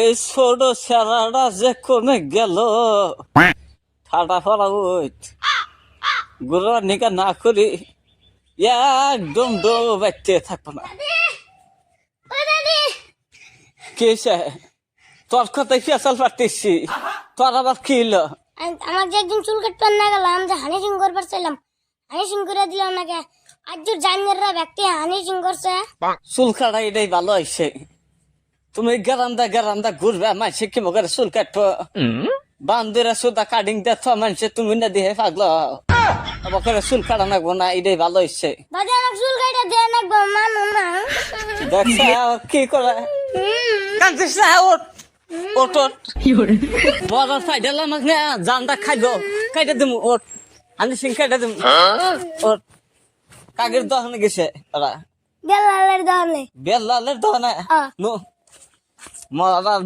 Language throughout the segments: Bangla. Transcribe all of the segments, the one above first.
এই ছোট সেরাটা যে কোনে গেল। ঠাটা ফলা গুরু নিকা না করি। একদম দো বাইতে থাকব না। কে তোর কথাই ফেসাল পাঠিয়েছি তোর আবার কি হলো আমার যে একদিন চুল কাটতে না গেল আমি যে হানি সিং করবার চাইলাম। হানি সিং করে দিলাম নাকি আজ জানিয়াররা ব্যক্তি হানি সিং করছে। চুল কাটা এটাই ভালো হয়েছে তুমি গেরান্দা গেরান্দা ঘুরবে মানসে কি মগে চুল কাটবো? বান্ধবীরা সুদা কাটিং দেখো মানসে তুমি না দিয়ে পাগলো। আমাকে চুল কাটা নাকবো না এটাই ভালো হয়েছে দাদা আমার চুল কাটা দিয়ে নাকবো মানু না। দেখছে কি করে কাঁদছিস না ওট ওট ওট বড় সাইডেল আমাকে না জানটা খাইব। কাইটা দিম ওট আমি সিং কাইটা দিম। ওট কাগের দহনে গেছে ওরা বেলালের দহলে বেল্লালের দহনে। নো? মরার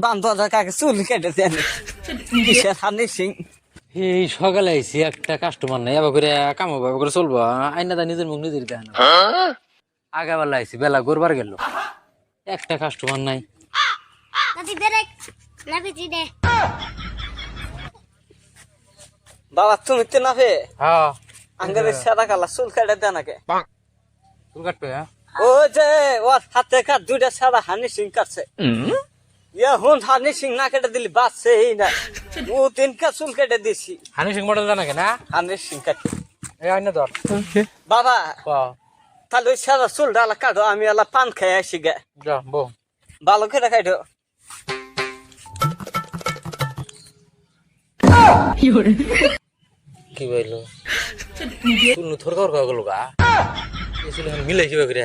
বান্ধব কাকে চুল কেটে দেন কিসের হানি সিং? এই সকালে আইছি একটা কাস্টমার নাই এবার করে কাম হবে এবার করে চলবো। আইনা দা নিজের মুখ নিজের দেখানো আগে বেলা আইছি বেলা গোরবার গেল। একটা কাস্টমার নাই। দাদি বেরেক না পিছি দে। বাবা তুমি তো না ফে হ্যাঁ। আঙ্গারে সাদা কালা চুল কেটে দেন নাকি? চুল কাটবে হ্যাঁ? ও যে ওর হাতে কাট দুইটা সাদা হানি সিং কাটছে। ইয়া হুন হানি সিং না কেটে দিলি বাঁচছে এই না। ও তিনকা চুল কেটে দিছি। হানি সিং মডেল জানা কেনা হানি সিং কাটে। এই আইনা ধর বাবা ক তাহলে ওই সাদা চুল ডালা কাটো আমি এলা পান খাই আসি গে। যা বো ভালো করে খাইটো। কি বলল চুল থর কর কর গেল গা মিলাই কিবা করে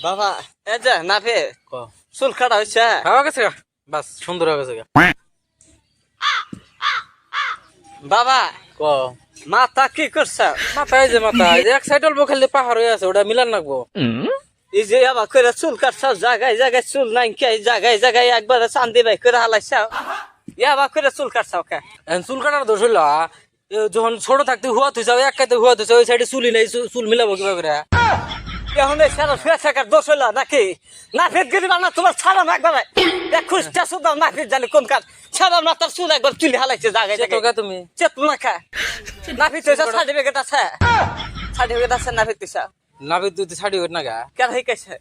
বাবা এ যে না ফে ক? চুল কাটা হয়েছে হয়ে গেছে গা? বাস সুন্দর হয়ে গেছে গা। বাবা ক? মাথা কি করছে? মাথা এই যে মাথা এক সাইড অল্প খালি পাহাড় হয়ে আছে ওটা মিলান রাখব এই যে আবার করে চুল কাটছ জায়গায় জায়গায় চুল নাই কে জায়গায় জায়গায় একবারে চান্দি বাই করে হালাইছ। ইয়াবা করে চুল কাটছ কে চুল কাটার দোষ হইল যখন ছোট থাকতে হুয়া থুইছে এক কাতে হুয়া থুইছে ওই সাইডে চুলি নাই চুল- মিলাবো করে এখন সারা শুয়ে থাকার দোষ হইল নাকি? নাফিদ গিরি বানা তোমার ছাড়া না একবার একুশটা শুধু নাফিদ জানি কোন কাজ। ছাড়া মাথার চুল একবার তুলি হালাইছে জায়গায় জায়গায় তুমি? চেতু না খা। নাফিদ সার্টিফিকেট আছে। সার্টিফিকেট আছে নাফিদ দিছা নাবিদ তুই হইত না গা কেন হইকেছে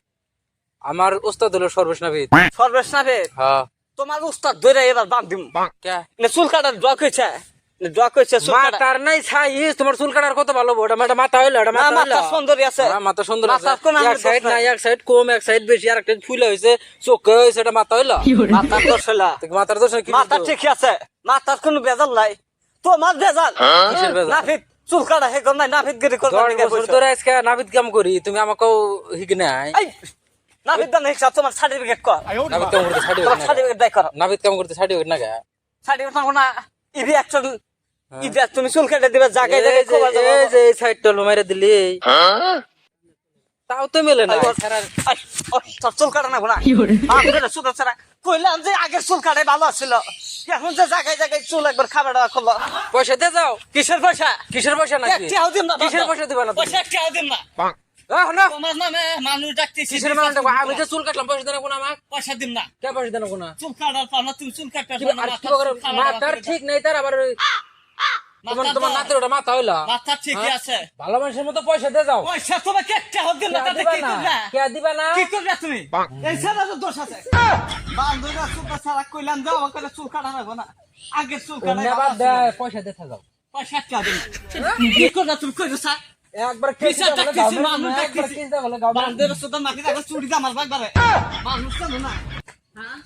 আমার উস্তাদ হলো সর্বেশ নাবিদ সর্বেশ নাফিদ? হ্যাঁ। তোমার উস্তাদ ধরে এবার বাদ দিম। কে? না চুল কাটার ডক হয়েছে কাটা নাই তোমার চুল কাটার কত ভালো ওটা মাথা মাথা হইল ওটা না মাথা মাথা সুন্দরী আছে। হ্যাঁ, মাথা সুন্দর আছে। এক আঙ্গুল সাইড নাই নাই। এক সাইড কম এক সাইড বেশি আর একটা ফুলে হয়েছে চোখে হয়েছে এটা মাথা হইল? মাথার দোষ হইলা। মাথার দোষ কি মাথা ঠিক আছে। মাথার কোনো বেজাল নাই। তোমার বেজাল কিসের বেজাল? নাফিদ চুল কাটা হে নাই গিরি আজকে কাম করি তুমি আমাকেও হিক নাই। এই নাফিদ দান হিসাব তোমার সার্টিফিকেট কর। নাবিদ কাম করতে সার্টিফিকেট দাই কর। নাবিদ কাম করতে ছাড়ি না গা সার্টিফিকেট না। ইভি অ্যাকশন ইভি তুমি চুল কেটে দিবে জায়গায় এই জায়গায় যে- খবর এই যে এই সাইড টল দিলি। তাও তো মেলে না। চুল কাটা না কোনা আমি ছাড়া। কইলাম যে আগে চুল কাটাই ভালো ছিল এখন যে জায়গায় জায়গায় চুল একবার খাবার দেওয়া করল। পয়সা দিয়ে যাও। কিসের পয়সা? কিসের পয়সা না কিসের পয়সা দিবা না? পয়সা একটাও না। মানে আমি যে চুল কাটলাম পয়সা দেন পয়সা দিম না। কে পয়সা দেন কোন চুল কাটার তুমি চুল ঠিক নেই তার আবার তোমার নাতের ওটা মাথা হইলা। মাথা ঠিকই হ্যাঁ? আছে। ভালো মানুষের মতো পয়সা দিয়ে যাও। পয়সা তোমাকে একটা হোক না তাতে দিবা কি না? কে দিবা না? কি করবে তুমি? এই সারা তো দোষ আছে। বান্ধবীরা চুল সারা কইলাম যাও আমাকে চুল কাটা লাগবো না। আগে চুল কাটা বাদ দেয় পয়সা দিয়ে যাও পয়সা একটা দিম না কি করবে তুমি কইছো স্যার? একবার বিচার ডাকতেছি, মানুষ। কিস হলে বান্ধবীরা সুতরাং নাকি দেখো চুরি মানুষ না। হ্যাঁ